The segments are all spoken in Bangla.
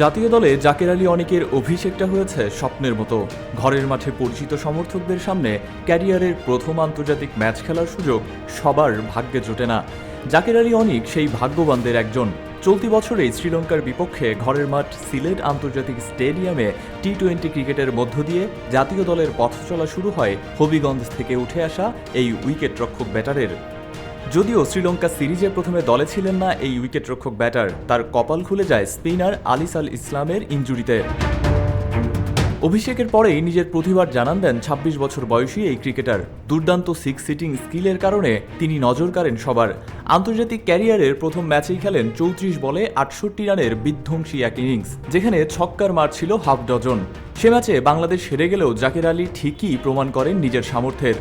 জাতীয় দলে জাকের আলী অনেকের অভিষেকটা হয়েছে স্বপ্নের মতো। ঘরের মাঠে পরিচিত সমর্থকদের সামনে ক্যারিয়ারের প্রথম আন্তর্জাতিক ম্যাচ খেলার সুযোগ সবার ভাগ্যে জোটে না। জাকের আলী অনিক সেই ভাগ্যবানদের একজন। চলতি বছরেই শ্রীলঙ্কার বিপক্ষে ঘরের মাঠ সিলেট আন্তর্জাতিক স্টেডিয়ামে টি টোয়েন্টি ক্রিকেটের মধ্য দিয়ে জাতীয় দলের পথ চলা শুরু হয় হবিগঞ্জ থেকে উঠে আসা এই উইকেট রক্ষক ব্যাটারের। যদিও শ্রীলঙ্কা সিরিজে প্রথমে দলে ছিলেন না এই উইকেটরক্ষক ব্যাটার, তার কপাল খুলে যায় স্পিনার আলিস আল ইসলামের ইঞ্জুরিতে। অভিষেকের পরেই নিজের প্রতিভার জানান দেন ২৬ বছর বয়সী এই ক্রিকেটার। দুর্দান্ত সিক্স সিটিং স্কিলের কারণে তিনি নজর কাড়েন সবার। আন্তর্জাতিক ক্যারিয়ারের প্রথম ম্যাচেই খেলেন চৌত্রিশ বলে আটষট্টি রানের বিধ্বংসী এক ইনিংস যেখানে ছক্কার মার ছিল হাফ ডজন। সে ম্যাচে বাংলাদেশ হেরে গেলেও জাকির আলী ঠিকই প্রমাণ করেন নিজের সামর্থ্যের।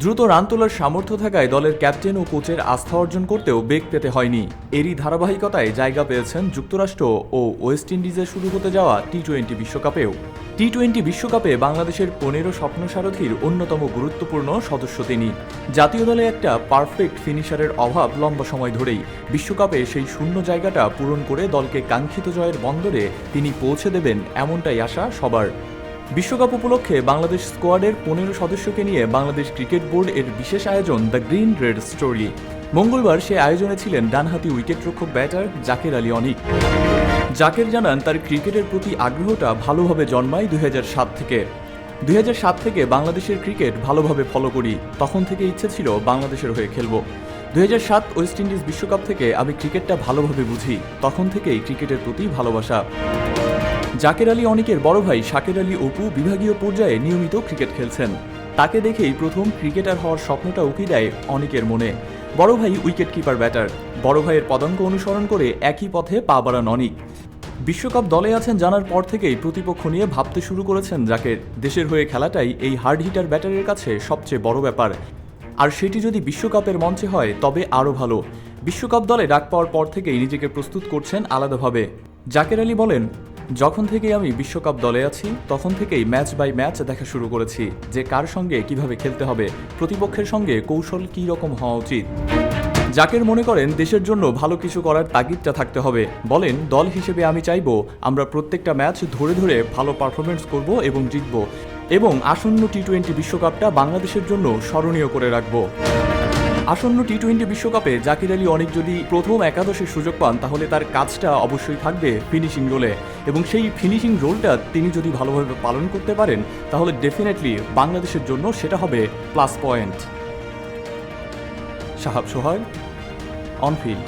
দ্রুত রান তোলার সামর্থ্য থাকায় দলের ক্যাপ্টেন ও কোচের আস্থা অর্জন করতেও বেগ পেতে হয়নি। এরই ধারাবাহিকতায় জায়গা পেয়েছেন যুক্তরাষ্ট্র ও ওয়েস্ট ইন্ডিজে শুরু হতে যাওয়া টি টোয়েন্টি বিশ্বকাপেও। টি টোয়েন্টি বিশ্বকাপে বাংলাদেশের পনেরো স্বপ্নসারথীর অন্যতম গুরুত্বপূর্ণ সদস্য তিনি। জাতীয় দলে একটা পারফেক্ট ফিনিশারের অভাব লম্বা সময় ধরেই। বিশ্বকাপে সেই শূন্য জায়গাটা পূরণ করে দলকে কাঙ্ক্ষিত জয়ের বন্দরে তিনি পৌঁছে দেবেন এমনটাই আশা সবার। বিশ্বকাপ উপলক্ষে বাংলাদেশ স্কোয়াডের পনেরো সদস্যকে নিয়ে বাংলাদেশ ক্রিকেট বোর্ড এর বিশেষ আয়োজন দ্য গ্রিন রেড স্টোরি। মঙ্গলবার সে আয়োজনে ছিলেন ডানহাতি উইকেটরক্ষক ব্যাটার জাকের আলী অনিক। জাকের জানান, তার ক্রিকেটের প্রতি আগ্রহটা ভালোভাবে জন্মায় দুই সাত থেকে। দুই সাত থেকে বাংলাদেশের ক্রিকেট ভালোভাবে ফলো করি, তখন থেকে ইচ্ছে ছিল বাংলাদেশের হয়ে খেলব। দুই সাত ওয়েস্ট ইন্ডিজ বিশ্বকাপ থেকে আমি ক্রিকেটটা ভালোভাবে বুঝি, তখন থেকেই ক্রিকেটের প্রতি ভালোবাসা। জাকের আলী অনিকের বড় ভাই শাকের আলী অপু বিভাগীয় পর্যায়ে নিয়মিত ক্রিকেট খেলছেন। তাকে দেখেই প্রথম ক্রিকেটার হওয়ার স্বপ্নটা উকি দেয় অনিকের মনে। বড় ভাই উইকেট কিপার ব্যাটার। বড় ভাইয়ের পদাঙ্ক অনুসরণ করে একই পথে পা বাড়ান অনিক। বিশ্বকাপ দলে আছেন জানার পর থেকেই প্রতিপক্ষ নিয়ে ভাবতে শুরু করেছেন জাকের। দেশের হয়ে খেলাটাই এই হার্ড হিটার ব্যাটারের কাছে সবচেয়ে বড় ব্যাপার। আর সেটি যদি বিশ্বকাপের মঞ্চে হয়, তবে আরও ভালো। বিশ্বকাপ দলে ডাক পাওয়ার পর থেকেই নিজেকে প্রস্তুত করছেন আলাদাভাবে। জাকের আলী বলেন যখন থেকে আমি বিশ্বকাপ দলে আছি, তখন থেকেই ম্যাচ বাই ম্যাচ দেখা শুরু করেছি যে কার সঙ্গে কীভাবে খেলতে হবে, প্রতিপক্ষের সঙ্গে কৌশল কী রকম হওয়া উচিত। জাকের মনে করেন, দেশের জন্য ভালো কিছু করার তাগিদটা থাকতে হবে। বলেন, দল হিসেবে আমি চাইব, আমরা প্রত্যেকটা ম্যাচ ধরে ধরে ভালো পারফরমেন্স করব এবং জিতব এবং আসন্ন টি টোয়েন্টি বিশ্বকাপটা বাংলাদেশের জন্য স্মরণীয় করে রাখব। আসন্ন টি টোয়েন্টি বিশ্বকাপে জাকির আলী অনেক যদি প্রথম একাদশের সুযোগ পান, তাহলে তার কাজটা অবশ্যই থাকবে ফিনিশিং রোলে এবং সেই ফিনিশিং রোলটা তিনি যদি ভালোভাবে পালন করতে পারেন, তাহলে ডেফিনেটলি বাংলাদেশের জন্য সেটা হবে প্লাস পয়েন্ট সাহাব সোহাগ অনফিল্ড